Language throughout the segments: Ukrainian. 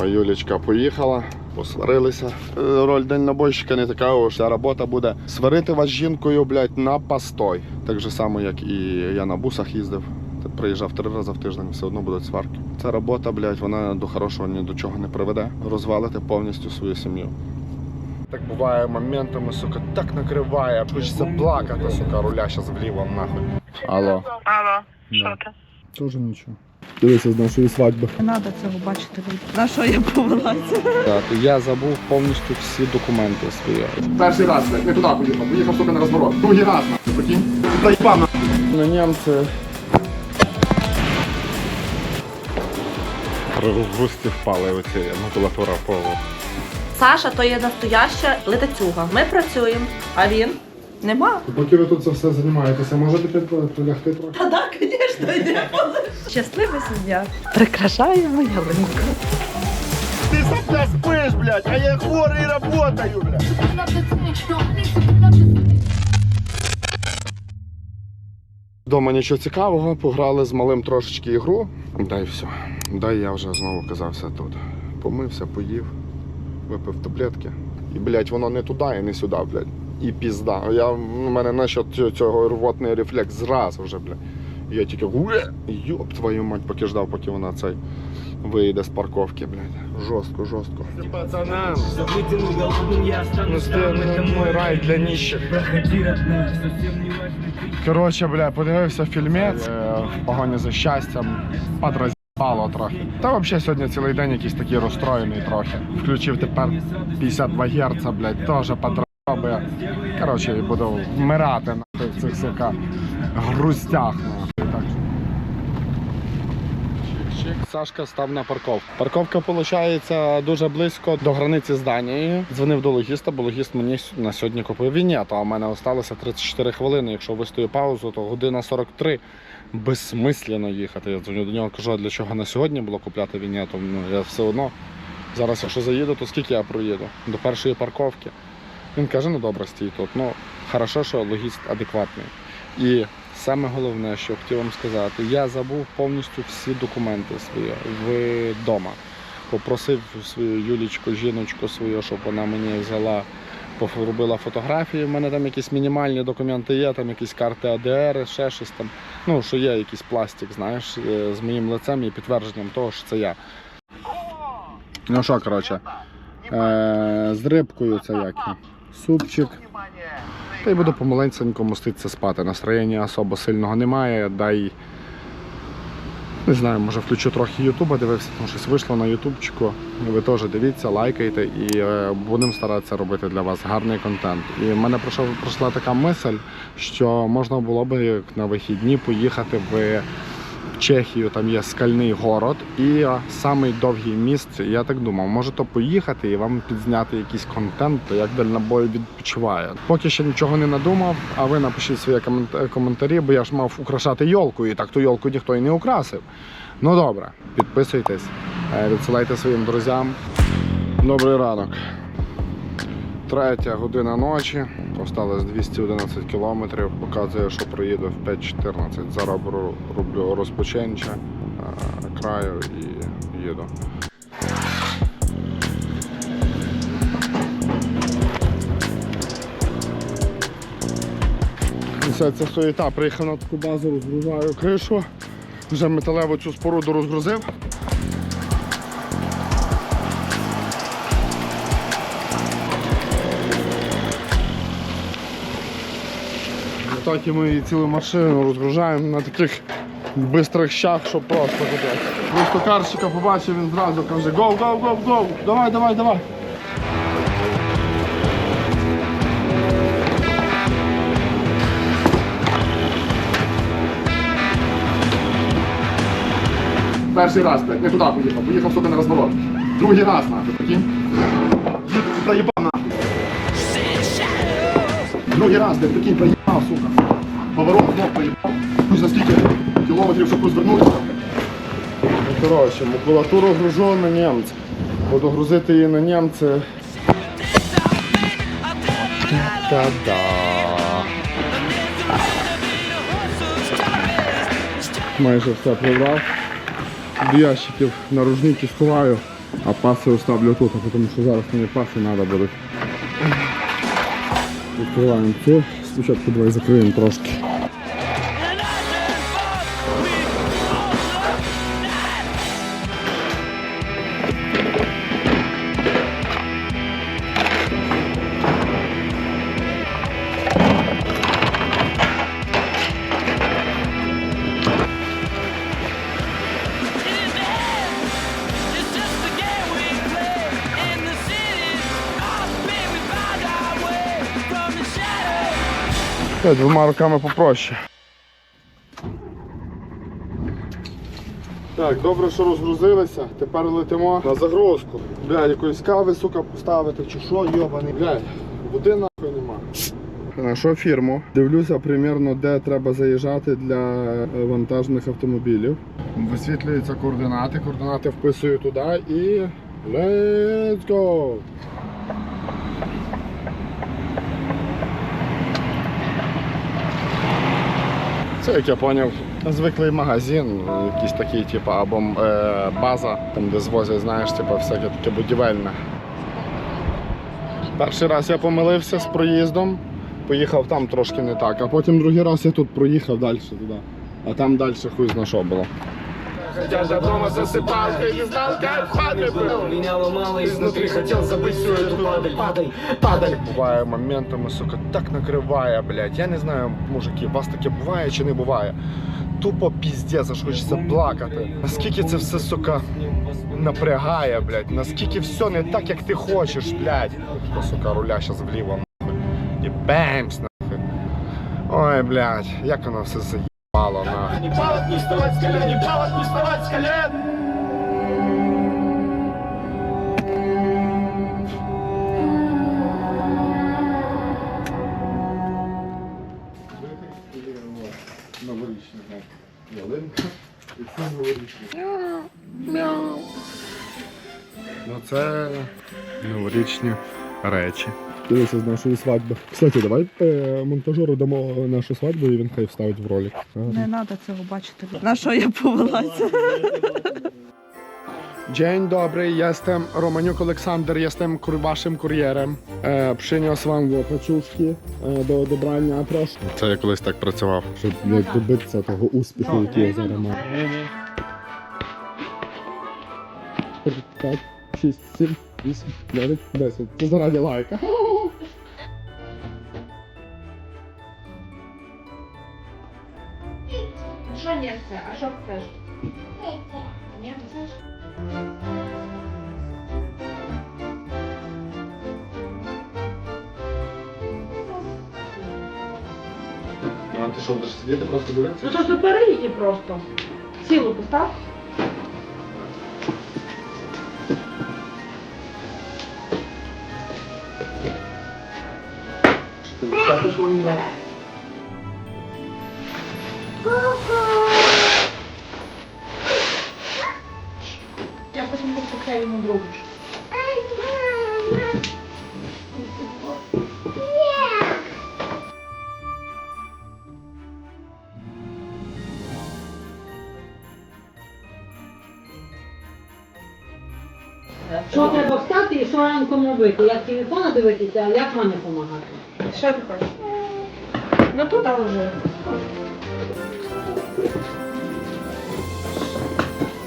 О, Юлічка поїхала, посварилися. Е, Роль дальнобойщика не така, о, вся робота буде сварити вас з жінкою, блядь, на постой. Так же само, як і я на бусах їздив. Приїжджав три рази в тиждень, все одно будуть сварки. Ця робота, блядь, вона до хорошого ні до чого не приведе. Розвалити повністю свою сім'ю. Так буває моментами, сука, так накриває, хочеться плакати, сука, руля зараз вліво нахуй. Алло. Алло, Да. що ти? Тоже нічого. Дивися з нашої свадьби. Не треба цього бачити. На що я повелася? Так, я забув повністю всі документи свої. Перший раз, не туди поїхав, поїхав, сука, на розворот. Другий раз, нахуй, прикинь. Заїбав. На німці. Густі впали оці макулатура полу. Саша то є настояща летацюга. Ми працюємо, а він нема. Поки ви тут це все займаєтеся, можете полягти трохи? Та так, звісно. Щаслива сім'я. Прикрашаємо ялинку. Ти сопля спиш, блядь, а я хворий блядь. up the switch. Дома нічого цікавого, пограли з малим трошечки ігру. Дай все. Дай я вже знову казався тут. Помився, поїв, випив таблетки. І, блядь, воно не туди і не сюди, блядь. І пізда. Я, у мене насчет цього- цього рвотний рефлекс зразу вже, блядь. І я тільки «Уе!» йоп твою мать, поки ждав, поки вона цей вийде з парковки, блядь. Жорстко, жорстко. Пацанам, заплетены голодным я останусь там, это мой рай для нищих. Проходи, родная, совсем не важно ты. Коротше, бля, подивився фільмець е, в погоні за щастям, подразбало трохи. Та взагалі сьогодні цілий день якийсь такий розстроєний трохи. Включив тепер 52 Гц, блядь, теж подраби. Коротше, і буду вмирати нахуй в цих сука грустях. Сашка став на парковку. Парковка виходить дуже близько до границі з Данією. Дзвонив до логіста, бо логіст мені на сьогодні купив вінєту, а в мене залишилося 34 хвилини. Якщо вистою паузу, то година 43. Безсмислено їхати. Я дзвоню до нього кажу, а для чого на сьогодні було купляти вінєту? Ну я все одно. Зараз, якщо заїду, то скільки я проїду? До першої парковки. Він каже, ну добре, стій тут. Ну, хорошо, що логіст адекватний. І саме головне, що хотів вам сказати, я забув повністю всі документи свої вдома. Попросив свою Юлічку, жіночку свою, щоб вона мені взяла, поробила фотографії. У мене там якісь мінімальні документи є, там якісь карти АДР, ще щось там. Ну, що є якийсь пластик, знаєш, е, з моїм лицем і підтвердженням того, що це я. Ну що, коротше, е, з рибкою це як? Супчик. Та й буду помаленько моститися спати. Настроєння особо сильного немає. Дай. Не знаю, може включу трохи Ютуба, дивився, тому щось вийшло на Ютубчику. Ви теж дивіться, лайкайте і е, будемо старатися робити для вас гарний контент. І в мене пройшов, пройшла така мисль, що можна було як на вихідні поїхати в Чехію, там є скальний город і е, самий довгий міст. Я так думав, може то поїхати і вам підзняти якийсь контент, як дальнобой відпочиває. Поки ще нічого не надумав, а ви напишіть свої коментарі, бо я ж мав украшати йолку, і так ту йолку ніхто і не украсив. Ну добре, підписуйтесь, е, відсилайте своїм друзям. Добрий ранок. Третя година ночі. Осталось 211 кілометрів. Показує, що проїду в 5.14. Зараз роблю розпочинче е, краю і їду. Це суєта. Приїхав на таку базу, розгружаю кришу. Вже металеву цю споруду розгрузив. Так і ми цілу машину розгружаємо на таких бистрих щах, що просто капець. Він токарщика побачив, він зразу каже гоу, гоу, гоу, гоу, давай, давай, давай. Перший раз, блядь, не туди поїхав, поїхав, сука, на розворот. Другий раз, нахуй, прикинь. Проїбав, нахуй. Другий раз, блядь, прикинь, проїбав, сука. Поворот знов проїбав. Ну, за скільки кілометрів, щоб розвернутися. Ну, коротше, макулатуру гружу на німця. Буду грузити її на німці. Та-да. Майже все прибрав. До ящиків наружники сховаю. А паси оставлю тут, тому що зараз мені паси треба будуть. Відкриваємо цю. Спочатку давай закриємо трошки. Двома руками попроще. Так, добре, що розгрузилися. Тепер летимо на загрузку. Блядь, якоїсь кави, сука, поставити чи що, йобаний. Блядь, води нахуй нема. Нашу фірму. Дивлюся примірно, де треба заїжджати для е, вантажних автомобілів. Висвітлюються координати, координати вписую туди і. Let's go! Це, як я зрозумів, звиклий магазин, якийсь такий, типу, або е, база, там де звозять, знаєш, типу, всяке таке будівельне. Перший раз я помилився з проїздом, поїхав там трошки не так, а потім другий раз я тут проїхав далі туди. А там далі хуй зна було. Я же дома засыпал, ты не знал, как падать Меня ломало изнутри, хотел забыть всю эту падаль Падай, падай Буває моментами, сука, так накриває, блядь. Я не знаю, мужики, у вас таке буває чи не буває. Тупо піздець, аж хочеться плакати. Наскільки це все, сука, напрягає, блядь. Наскільки все не так, як ти хочеш, блядь. О, сука, руля щас вліво, нахуй. І бемс, нахуй. Ой, блядь, як воно все заїбало, нахуй. Не палок не вставать с колен, не палок не вставать с колен Новорічна ялинка. І це новорічні. Ну це новорічні речі. Дивися з нашої свадьби. Кстати, давай е, монтажеру дамо нашу свадьбу і він хай вставить в ролик. Не треба цього бачити. На що я повелася? Dzień dobry, jestem Romaniuk Олександр, jestem kur- waszym kurierem. E, przyniosł wam łopaczuszki e, do odebrania, proszę. Це я колись так працював, щоб як добитися того успіху, який я зараз маю. 5, 6, 7, 8, 9, 10. Це заради лайка. Що не це? А що chcesz? Nie chcesz? А ти що, будеш сидіти, просто дивитися? Ну то ж перейди просто. Сілу постав. Я потім покупаю йому другу. Що треба встати і що ранком робити? Як телефона дивитися, а як мамі допомагати? Що ти хочеш? Ну тут вже.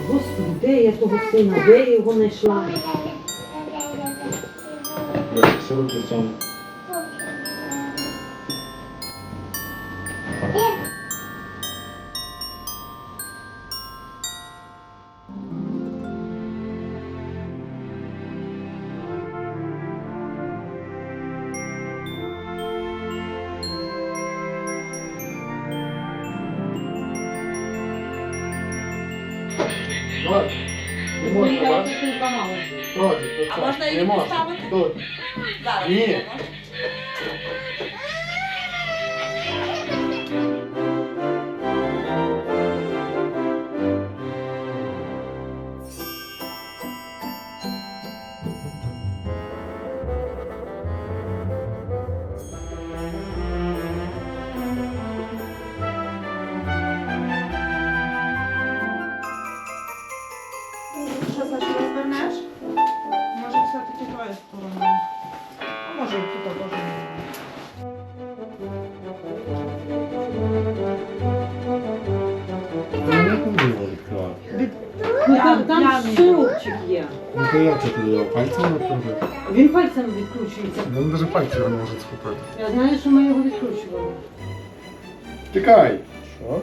Господи, де я того сина, де я його знайшла? Всі руки цьому. Не можна, так? А можна її поставити? Тут. Зараз. Ні. Тоді його пальцем накрутити? Він пальцем відкручується. Він навіть пальцем не може схопити. Я знаю, що ми його відкручували. Тікай! Що?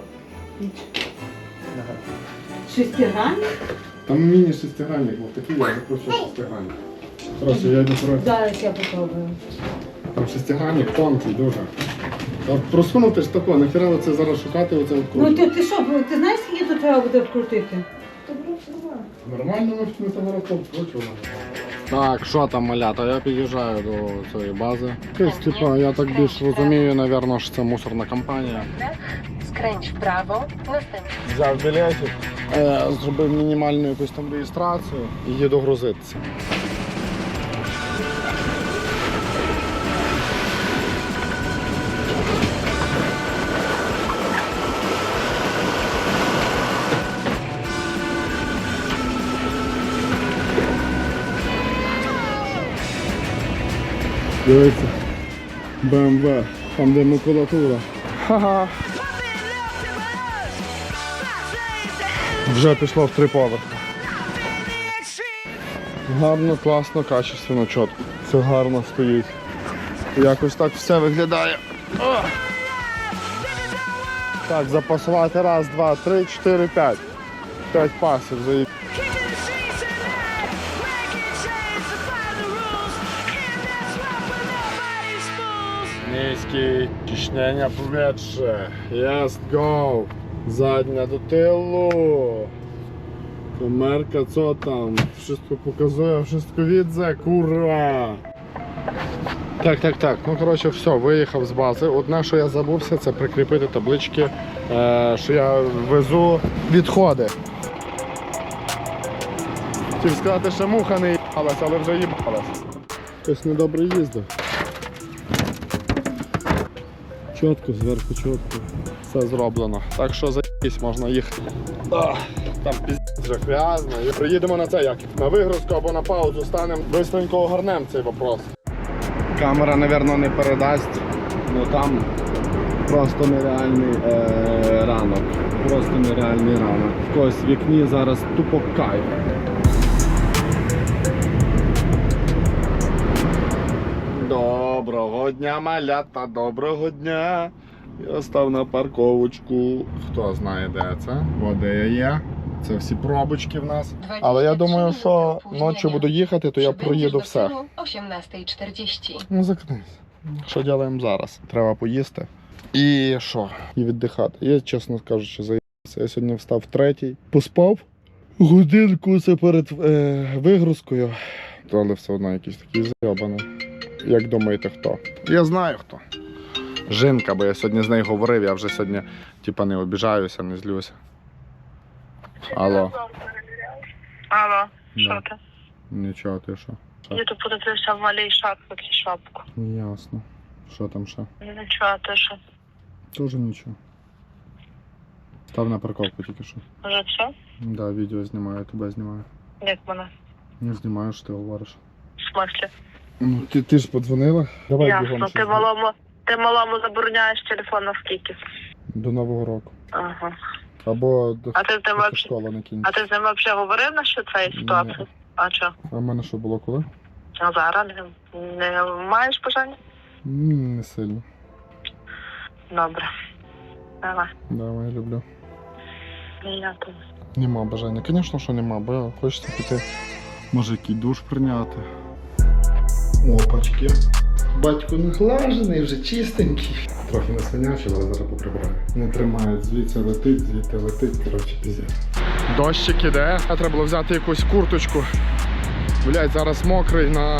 Шестигранник? Там міні-шестигранник був такий, я закручував шестигранник. Коротше, я не проти. Зараз я попробую. Там шестигранник тонкий дуже. Та просунути ж тако, нахіра це зараз шукати оце Ну ти, ти що, ти знаєш, скільки тут треба буде вкрутити? Нормально ми товароток вкручували. Так, що там малята? Я під'їжджаю до цієї бази. Тобто, типа, я так більш розумію, напевно, що це мусорна компанія. Скринч вправо. Взяв білетик, е, зробив мінімальну якусь там реєстрацію і їду грузитися. Дивіться, БМВ, там де макулатура. Ха-ха. Вже пішло в три поверхи. Гарно, класно, качественно, чітко. Все гарно стоїть. Якось так все виглядає. О! Так, запасувати раз, два, три, чотири, п'ять. П'ять пасів заїб. Низький, чищення повітря. Yes, go. Задня до тилу. Комерка, co tam? Wszystko pokazuje, wszystko widzę, kurwa. Так, так, так. Ну коротше, все, виїхав з бази. Одне, що я забувся, це прикріпити таблички, е, що я везу відходи. Хотів сказати, що муха не їбалась, але вже їбалась. Хтось недобре їздив. Чітко, зверху чітко. Все зроблено. Так що заїсь можна їхати. Там піздець вже грязно. І приїдемо на це як? На вигрузку або на паузу станемо, бистренько огарнемо цей вопрос. Камера, мабуть, не передасть, але там просто нереальний е, ранок. Просто нереальний ранок. В когось в вікні зараз тупо кайф. Доброго дня, малята, доброго дня. Я став на парковочку. Хто знає, де це? О, де я є. Це всі пробочки в нас. Але я думаю, що ночі буду їхати, то я проїду все. 18.40. Ну закрийся. Що робимо зараз? Треба поїсти. І що? І віддихати. Я, чесно кажучи, заїбався. Я сьогодні встав в третій, поспав. Годинку це перед е, вигрузкою. Але все одно якийсь такий зайобаний. Як думаєте, хто? Я знаю хто. Жінка, бо я сьогодні з нею говорив, я вже сьогодні типа не обіжаюся, не злюся. Алло. Алло, що ти? Нічого, ти що? Я тут подивився в малій чи шапку. Ясно. Що там ще? Нічого, ти що? Тоже нічого. Став на парковку тільки що. Вже все? Да, відео знімаю, я тебе знімаю. Як мене? Не знімаю, що ти говориш. В смислі? Ну, ти, ти ж подзвонила? Давай бігом. Ясно, щось ти малому, ти малому забороняєш телефон на скільки? До Нового року. Ага. Або до А ти з ним поки вообще, школа не а ти з ним взагалі говорив на що цієї ситуації? Ні. А що? А в мене що було коли? А зараз не, не маєш бажання? М, Не сильно. Добре. Давай. Давай, люблю. Я тут. Нема бажання. Звісно, що нема, бо хочеться піти. Може, який душ прийняти. Опачки. Батько наглажений, вже чистенький. Трохи не але зараз поприбираю. Не тримають, звідси летить, звідти летить, коротше, піздець. Дощик іде, а треба було взяти якусь курточку. Блять, зараз мокрий на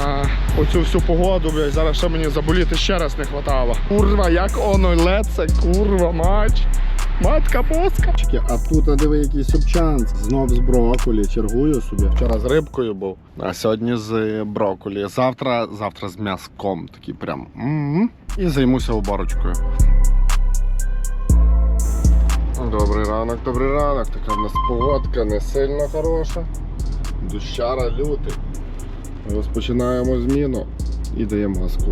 оцю всю погоду, блять, зараз ще мені заболіти ще раз не хватало. Курва, як оно леце, курва, мач. Матка поска. А тут диви якийсь супчанц. Знов з брокколі. Чергую собі. Вчора з рибкою був, а сьогодні з брокколі. Завтра, завтра з м'язком. Такий прям. м І займуся уборочкою. Добрий ранок, добрий ранок. Така в нас погодка не сильно хороша. Дощара лютий. Розпочинаємо зміну і даємо газку.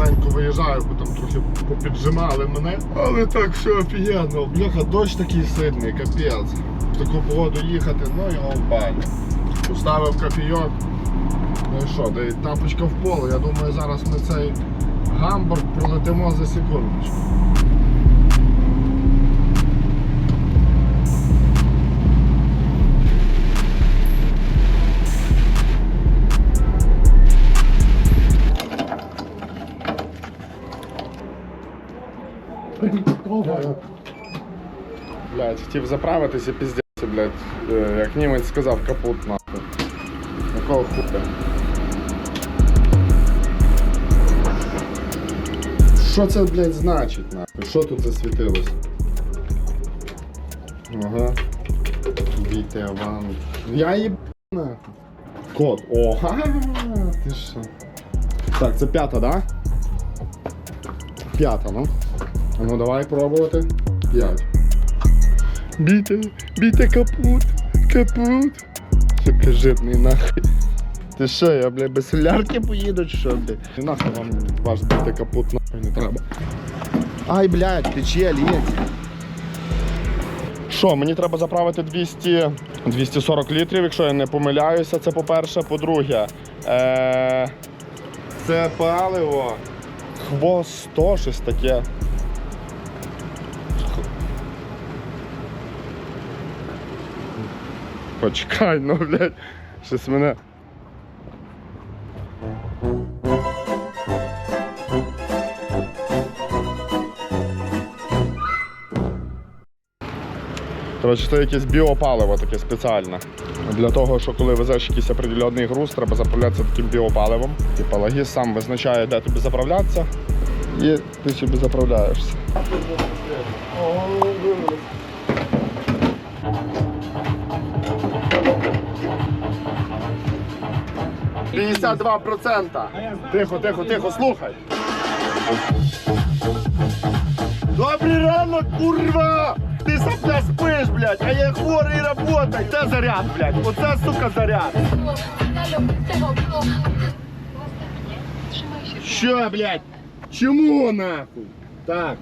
Помаленьку виїжджаю, бо там трохи попіджимали мене. Але так все офігенно. Бляха, дощ такий сильний, капець. В таку погоду їхати, ну його баню. Поставив кофійок. Ну і що, де тапочка в поле. Я думаю, зараз ми цей гамбург пролетимо за секундочку. Блять, хотів заправитися, піздець, блядь. Е, Як німець сказав, капут нахуй. Якого хуя? Що це, блядь, значить, нахуй? Що тут засвітилось? Ага. Війте вам. Я їб... нахуй. Код. О, ха ти що? Так, це п'ята, да? П'ята, ну. Ну давай пробувати. П'ять. Бійте, бійте капут, капут. Сука, жирний нахуй. Ти що, я, бля, без солярки поїду, чи що, бля? І нахуй вам ваш бійте капут, нахуй не треба. Ай, блядь, тече, лється. Що, мені треба заправити 200, 240 літрів, якщо я не помиляюся, це по-перше. По-друге, е- це паливо. Хвост 100, щось таке. Почекай, ну, блядь, щось мене. Коротше, це якесь біопаливо таке спеціальне. Для того, що коли везеш якийсь определенний груз, треба заправлятися таким біопаливом. Типа логіс сам визначає, де тобі заправлятися, і ти собі заправляєшся. 52%. Тихо, тихо, тихо, слухай. Добрий ранок, курва! Ти сопля спиш, блядь, а я хворий работай. Це заряд, блядь. Оце, сука, заряд. Що, блядь? Чому нахуй? Так.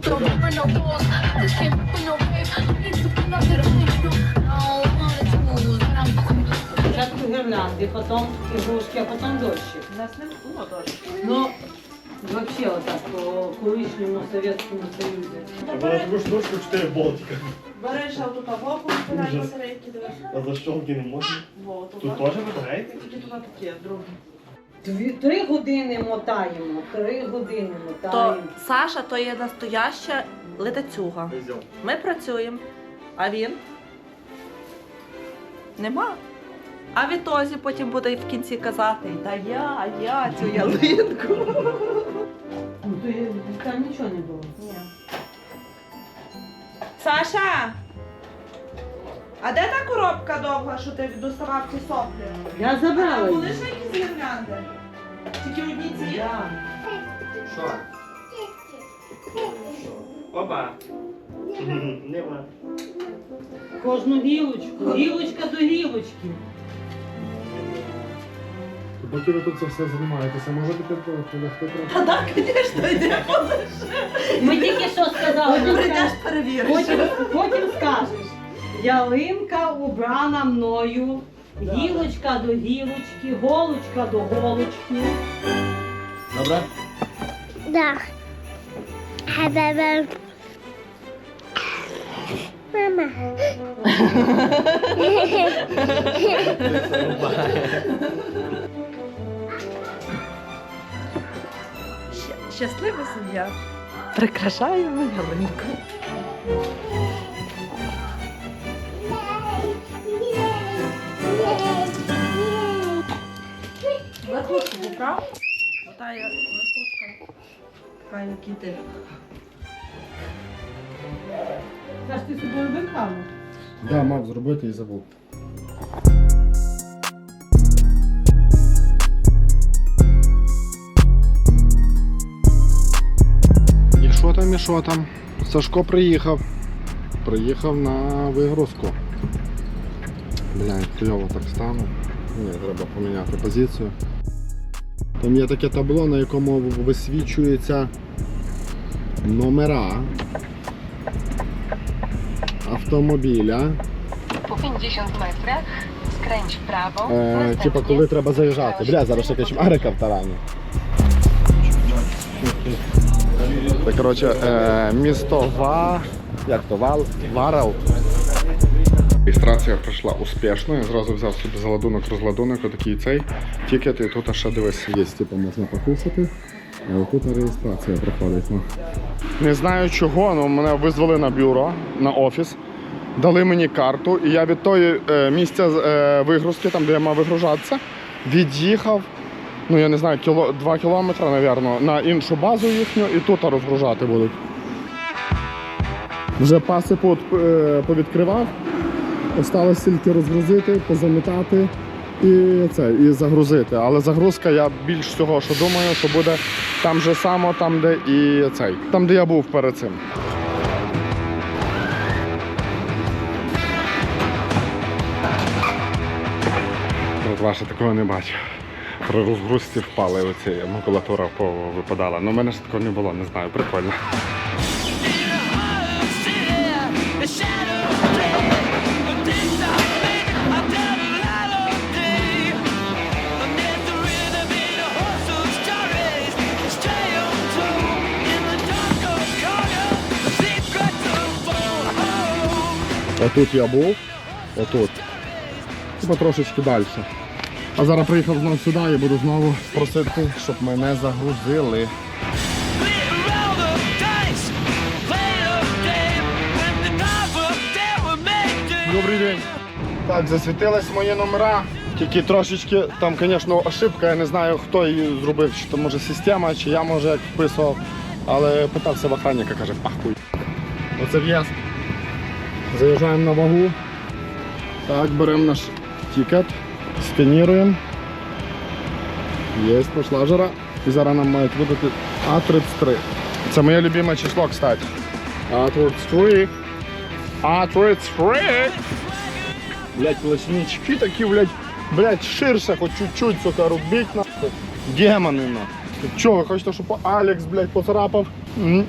Спочатку гірлянди, потім ігрушки, а потім дощик. У нас не було дощ. Ну, взагалі отак по колишньому Совєтському Союзі. Таку штучку 4 болтика. Береш тут авоку, збирай батарейки, дивись. А защолки не можна? Во, тут. Тут теж батарейки? Тільки туди такі, другі. Дві, три години мотаємо, три години То мотаємо. Саша то є настояща летецюга. Ми працюємо, а він нема. А відтозі потім буде в кінці казати, та я, я цю ялинку. Ну, то є- там нічого не було. Ні. Саша! А де та коробка довга, що ти доставав ті соплі? Я А забрала були її. ж якісь гірлянди? Тільки одні ці? Да. Що? Опа. Нема. Кожну гілочку, гілочка до гілочки. Поки ви тут це все займаєтеся, може тепер лягти трохи? Та так, звісно, йде. Ми тільки що сказали. Потім прийдеш перевіриш. Потім, потім скажеш. Ялинка убрана мною, гілочка до гілочки, голочка до голочки. Добре? Да. Мама. Щ- Щаслива сім'я. Прикрашаємо ялинку. Верхушку поправ. Ота верхушка. Така як іти. Це ж ти собою вимхала? Да, мав зробити і забув. Там, і що там? Сашко приїхав. Приїхав на вигрузку. Блядь, кльово так стану. Ні, треба поміняти позицію. Там є таке табло, на якому висвічується номера автомобіля. Po 50 metrach skręć w prawo. Е, типа, коли треба заїжджати. Бля, зараз ще кажемо Арика в тарані. Це, коротше, е, місто Ва... Як то? Вал... Варел. Реєстрація пройшла успішно. Я зразу взяв собі заладунок, розладунок, отакий цей тікет, і тут ще дивись, є, типу, можна покусати. А тут реєстрація проходить. Ну. Не знаю чого, але мене визвали на бюро, на офіс. Дали мені карту, і я від тої е, місця е, вигрузки, там де я мав вигружатися, від'їхав. Ну я не знаю, кіло, 2 кілометри, напевно, на іншу базу їхню і тут розгружати будуть. Вже паси е, повідкривав, осталось тільки розгрузити, позамітати і це, і загрузити. Але загрузка я більш всього, що думаю, що буде там же само, там, де і цей, там, де я був перед цим. Ваше такого не бачив. При розгрузці впали оці макулатура випадала. Ну, в мене ж такого не було, не знаю, прикольно. Отут я був, отут. Типа трошечки далі. А зараз приїхав знову сюди і буду знову просити, щоб мене загрузили. Добрий день. Так, засвітились мої номера. Тільки трошечки, там, звісно, ошибка, я не знаю, хто її зробив, чи то може система, чи я може як вписував. Але питався в охранника, каже, пахуй. Оце в'їзд. Заїжджаємо на вагу. Так, беремо наш тікет, сканіруємо. Є, пішла жара. І зараз нам мають видати А33. Це моє любиме число, кстати. А33. А33. Блять, плащнички такі, блять, блять, ширше, хоч чуть-чуть, сука, рубіть нахуй. Демони на. Чо, ви хочете, щоб Алекс, блять, поцарапав?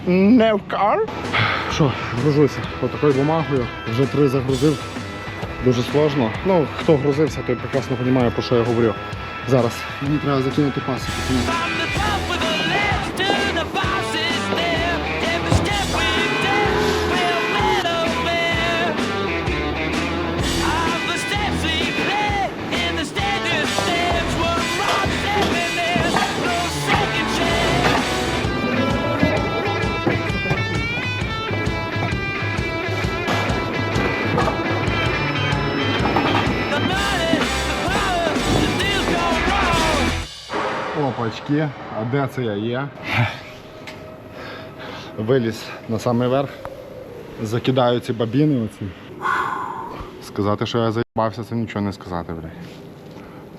Не в кар? Що, гружуся отакою бумагою. Вже три загрузив. Дуже сложно. Ну, хто грузився, той прекрасно розуміє, про що я говорю. Зараз. Мені треба закинути пасіку. Опачки, а де це я є? Виліз на самий верх, закидаю ці бабіни оці. Сказати, що я заїбався, це нічого не сказати, блядь.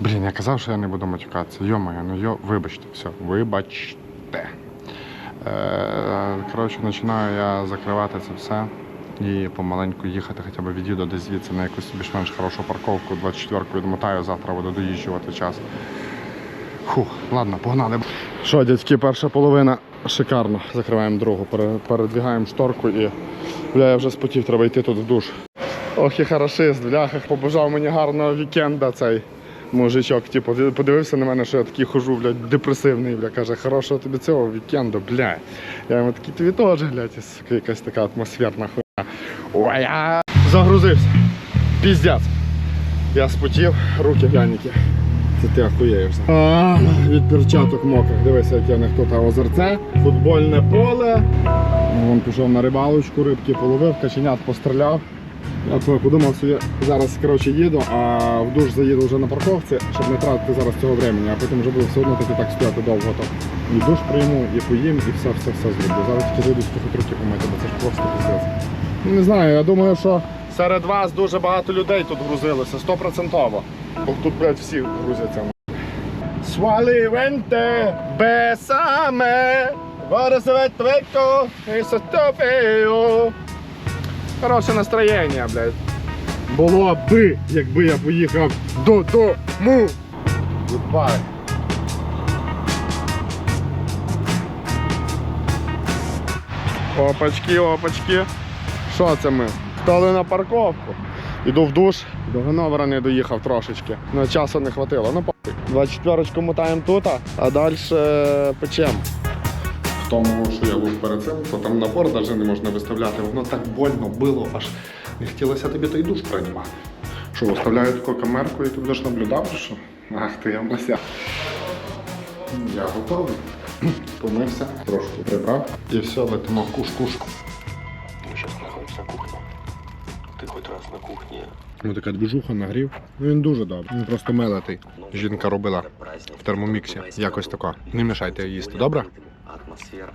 Блін, я казав, що я не буду матюкатися. Йо-моє, ну йо, вибачте, все, вибачте. Е, коротше, починаю я закривати це все і помаленьку їхати хоча б від'їду десь звідси на якусь більш-менш хорошу парковку. 24-ку відмотаю, завтра буду доїжджувати час. Фух, ладно, погнали. Що, дядьки, перша половина шикарно. Закриваємо другу, пере- передвигаємо шторку і бля, я вже спотів, треба йти тут в душ. Ох і хорошист, бляха, побажав мені гарного вікенда цей мужичок. Типу, подивився на мене, що я такий хожу, блядь, депресивний, бля, каже, хорошого тобі цього вікенду, бля. Я йому такий, тобі теж, блядь, якась така атмосферна хуйня. Ой, я загрузився. Піздець. Я спотів, руки гляньки. Це ти ахуєєш. А, від перчаток мокрих. Дивися, яке в них тут озерце, футбольне поле. Вон пішов на рибалочку, рибки половив, каченят постріляв. Я подумав, що я зараз коротше, їду, а в душ заїду вже на парковці, щоб не тратити зараз цього времени, а потім вже буду все одно таки так стояти довго. Так. І душ прийму, і поїм, і все, все, все зроблю. Зараз тільки зайду трохи руки помити, бо це ж просто піздець. Ну, Не знаю, я думаю, що серед вас дуже багато людей тут грузилося, стопроцентово. Бо тут, блядь, всі грузяться. Suavemente, besame, guarda se ve твеко, і сатопею. Хороше настроєння, блядь. Було би, якби я поїхав додому. Goodbye. Опачки, опачки. Що це ми? Стали на парковку. Іду в душ, до Ганновера не доїхав трошечки. Ну, часу не хватило. Ну, похуй. 24 мотаємо тут, а далі печемо. В тому, що я був перед цим, то там напор навіть не можна виставляти. Воно так больно було, аж не хотілося тобі той душ приймати. Що, виставляю таку камерку і ти будеш наблюдати, що? Ах ти я мася. Я готовий. Помився, трошки прибрав і все, летимо куш-куш. Раз на кухні. Ну така движуха нагрів. Ну він дуже добрий. Він просто мелетий. Жінка робила в термоміксі. Якось така. Не мішайте їсти, добре? атмосфера.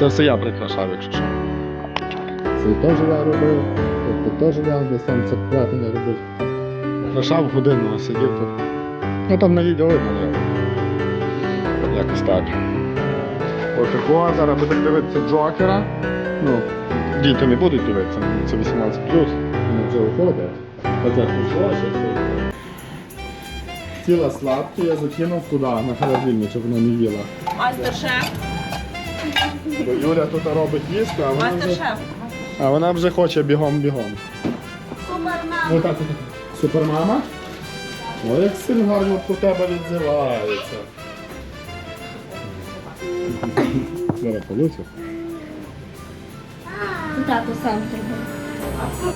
Це все я прикрашав, якщо що. Це теж я робив, тобто теж я де сам це платення робив. Прикрашав годину, сидів тут. Ну там на відео видно. Якось так. Отако, зараз будемо дивитися Джокера. Ну, діти не будуть дивитися, ну, це 18 плюс. Вони вже виходять. Оце Тіла сладкі, я закинув туди, на холодильник, щоб вона не їла. Мастер-шеф. Бо Юля тут робить їсти, а вона вже, Мастер-шеф. а вона вже хоче бігом-бігом. Супермама. Отак, отак. Супермама? О, як син гарно про тебе відзивається. Зараз получив. Тато сам зробив.